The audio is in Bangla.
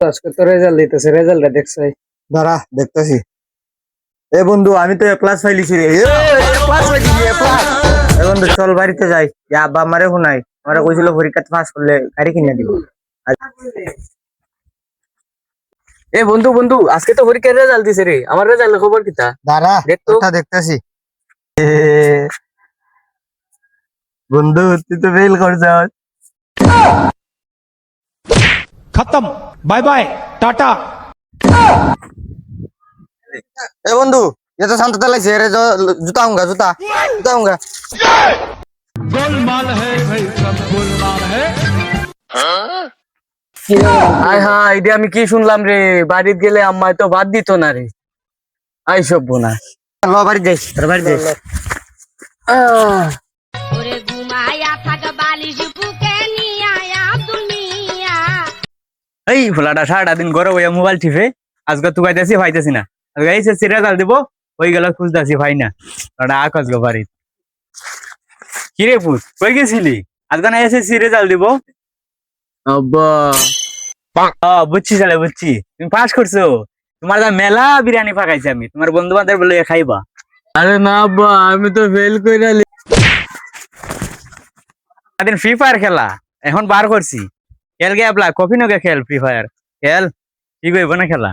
আজকে তো রেজাল্ট দিতেছে রেজাল্টটা দেখছে দাঁড়া দেখতেছি। এ বন্ধু আমি তো এ প্লাস ফাইলিছি রে। এ প্লাস ফাইলিছি এ প্লাস এ বন্ধু চল বাড়িতে যাই। যে আব্বা আমারে শুনাই আমারে কইছিল পরীক্ষাতে পাস করলে গাড়ি কিনে দিব। এ বন্ধু বন্ধু আজকে তো পরীক্ষার রেজাল্ট দিছে রে। আমার রেজাল্টের খবর কিতা? দাঁড়া দেখতো। ওটা দেখতেছি। এ, বন্ধু তুই তো ফেল করছস। খতম বাই বাই টাটা। এ বন্ধু এটা শান্ত তালাইছে এর জুতা হুঙ্গা জুতা জুতা হুঙ্গা গোলমাল হে ভাই সব গোলমাল হে। আয় হ্যাঁ এটা আমি কি শুনলাম রে? বাড়িতে গেলে আম্মায় তো বাদ দিত না রে। আই সব বোনা বাড়ি যাই। বাড়ি যাই। এই ফোলাটা সারাটা দিন ঘরে বইয়া মোবাইল টিপে আজকে তুই গাইতেছি ভাইতেছি না। আজকে এই সে রেজাল্ট দিব ওই গেল খুঁজতেছি ভাই না। ওটা আকাশ গো বাড়ি। কি রে পুত কই গেছিলি? আজকে না এসে রেজাল্ট দিব। বুঝছি চালে বুঝছি। তুমি পাস করছ। তোমার যা মেলা বিরিয়ানি ফাঁকাইছি আমি। তোমার বন্ধু বান্ধব বলে খাইবা। আরে না আব্বা আমি তো ফেল কইরা লি- দিন ফ্রি ফায়ার খেলা এখন বার করছি। খেল গে আপলা কফি নগে খেল ফ্রি ফায়ার খেল কি করব না খেলা?